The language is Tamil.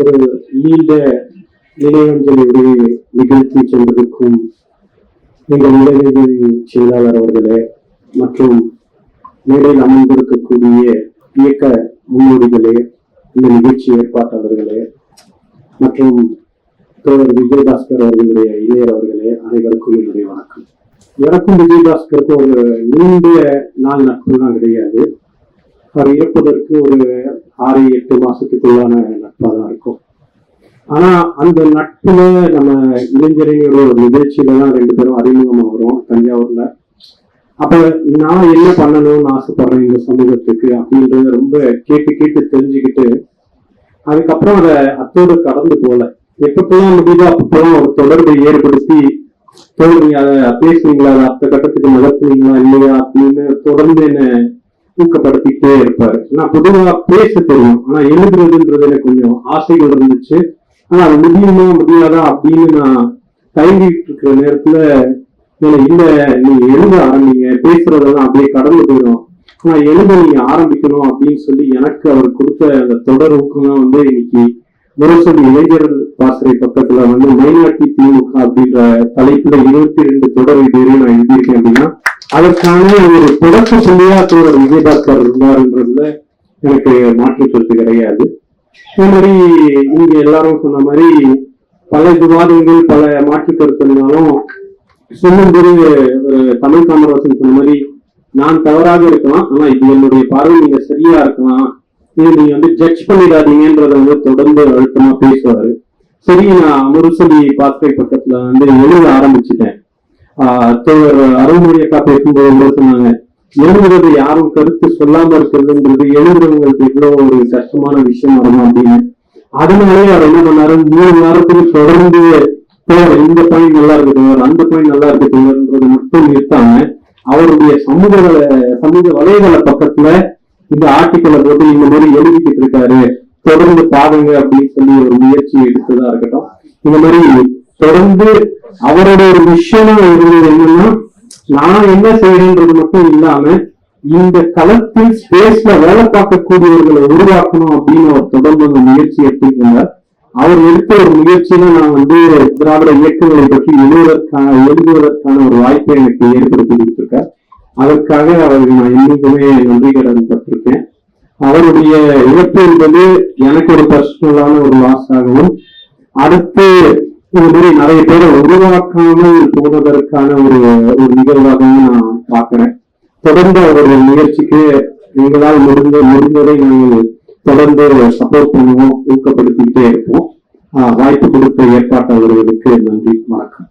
ஒரு நீண்ட நினைவஞ்சலியுடைய நிகழ்ச்சி சென்றிருக்கும் எங்கள் நினைவஞ்சலி செயலாளர் அவர்களே மற்றும் மேடையில் அமர்ந்திருக்கக்கூடிய இயக்க முன்னோடிகளே இந்த நிகழ்ச்சி ஏற்பாட்டாளர்களே மற்றும் தோழர் விஜயபாஸ்கர் அவர்களுடைய இளையர் அவர்களே அனைவருக்கும் என்னுடைய வணக்கம். எனக்கும் விஜயபாஸ்கருக்கும் ஒரு நீண்ட நாள் நட்புலாம் கிடையாது. அவர் இருப்பதற்கு ஒரு ஆறு எட்டு மாசத்துக்குள்ளான நட்பாக தான் இருக்கும். ஆனா அந்த நட்புல நம்ம இளைஞரையோட ஒரு நிகழ்ச்சியில தான் ரெண்டு பேரும் அறிமுகமாகிறோம் தஞ்சாவூர்ல. அப்ப நான் என்ன பண்ணணும்னு ஆசைப்படுறேன் இந்த சமூகத்துக்கு அப்படின்றத ரொம்ப கேட்டு கேட்டு தெரிஞ்சுக்கிட்டு அதுக்கப்புறம் அதை அத்தோடு கடந்து போல எப்பப்பெல்லாம் முடியுதோ அப்பப்பெல்லாம் ஒரு தொடர்பை ஏற்படுத்தி தோல்வி அதை பேசுனீங்களா? அதை அடுத்த கட்டத்துக்கு நகர்த்துனீங்களா? இல்லையா? அப்படின்னு தொடர்ந்து என்ன ஊக்கப்படுத்திக்கிட்டே இருப்பாரு. நான் பொதுவா பேச தெரியும். ஆனா எழுதுறதுன்றது எனக்கு கொஞ்சம் ஆசைகள் இருந்துச்சு. ஆனா அது முடியுமா முடியாதா அப்படின்னு நான் தயங்கிட்டு இருக்கிற நேரத்துல இல்ல நீ எழுத ஆரம்பிங்க. பேசுறதெல்லாம் அப்படியே கடந்து போயிடும். ஆனா எழுத நீங்க ஆரம்பிக்கணும் அப்படின்னு சொல்லி எனக்கு அவர் கொடுத்த அந்த தொடர் ஊக்கம் வந்து இன்னைக்கு முரசொலி இளைஞர் பாசறை பக்கத்துல வந்து மைனாரிட்டி திமுக அப்படின்ற தலைப்புல இருபத்தி ரெண்டு தொடர் இதுவரையும் நான் எழுதியிருக்கேன் அப்படின்னா அதற்கான ஒரு தொடக்க புள்ளியா தோழர் விஜயபாஸ்கர் இருந்தாருன்றதுல எனக்கு மாற்று கருத்து கிடையாது. இதே மாதிரி இங்க எல்லாரும் சொன்ன மாதிரி பல விவாதங்கள் பல மாற்று கருத்துனாலும் சொல்லும்போது தமிழ் காமராசன் சொன்ன மாதிரி நான் தவறாக இருக்கலாம் ஆனா இது என்னுடைய பார்வை நீங்க சரியா இருக்கலாம். இது நீங்க வந்து ஜட்ஜ் பண்ணிடாதீங்கன்றத வந்து தொடர்ந்து அழுத்தமா பேசுவாரு. சரி நான் முரசொலி பாஸ்கை பக்கத்துல வந்து எழுத ஆரம்பிச்சிட்டேன். அருள்மொழி அக்கா பேசும்போது கூட சொன்னாங்க எழுதுறது யாரும் கருத்து சொல்லாம இருக்கிறதுன்றது எழுதுறவங்களுக்கு இவ்வளவு ஒரு கஷ்டமான விஷயம் வரும் அப்படின்னு. அதனாலே அவர் என்ன பண்ணாரு மூணு நேரத்துக்கு தொடர்ந்து இந்த பாயிண்ட் நல்லா இருக்கட்டும் அந்த பாயிண்ட் நல்லா இருக்கு மட்டும் நிறுத்தாம அவருடைய சமூக சமூக வலைதள பக்கத்துல இந்த ஆர்டிக்கலை போட்டு இந்த மாதிரி எழுதிக்கிட்டு இருக்காரு தொடர்ந்து பாருங்க அப்படின்னு சொல்லி ஒரு முயற்சி எடுத்ததா இருக்கட்டும். இந்த மாதிரி தொடர்ந்து அவரோட ஒரு விஷயமா இருந்தது என்னன்னா நான் என்ன செய்யறேன்றது மட்டும் இல்லாம இந்த களத்தில் ஸ்பேஸ்ல வேலை பார்க்கக்கூடியவர்களை உருவாக்கணும் அப்படின்னு அவர் தொடர்ந்து அந்த முயற்சி எடுத்துட்டு அவர் எடுத்த ஒரு முயற்சியில நான் வந்து திராவிட இயக்கங்களை பற்றி எழுதுவதற்கான எழுதுவதற்கான ஒரு வாய்ப்பை எனக்கு ஏற்படுத்தி கொடுத்திருக்கார். அதற்காக அவருக்கு நான் இன்னைக்குமே நன்றி கடன் பட்டிருக்கேன் அவருடைய இழப்பு என்பது எனக்கு ஒரு பர்சனலான ஒரு லாஸ் ஆகவும் அடுத்து இந்த மாதிரி நிறைய பேரை உருவாக்காமல் போவதற்கான ஒரு ஒரு நிகழ்வாகவும் நான் பார்க்கிறேன். தொடர்ந்து அவருடைய முயற்சிக்கு எங்களால் முடிந்த முடிந்ததை நாங்கள் தொடர்ந்து சப்போர்ட் பண்ணுவோம் ஊக்கப்படுத்திக்கிட்டே இருப்போம். வாய்ப்பு கொடுத்த ஏற்பாட்டாளர்களுக்கு நன்றி வணக்கம்.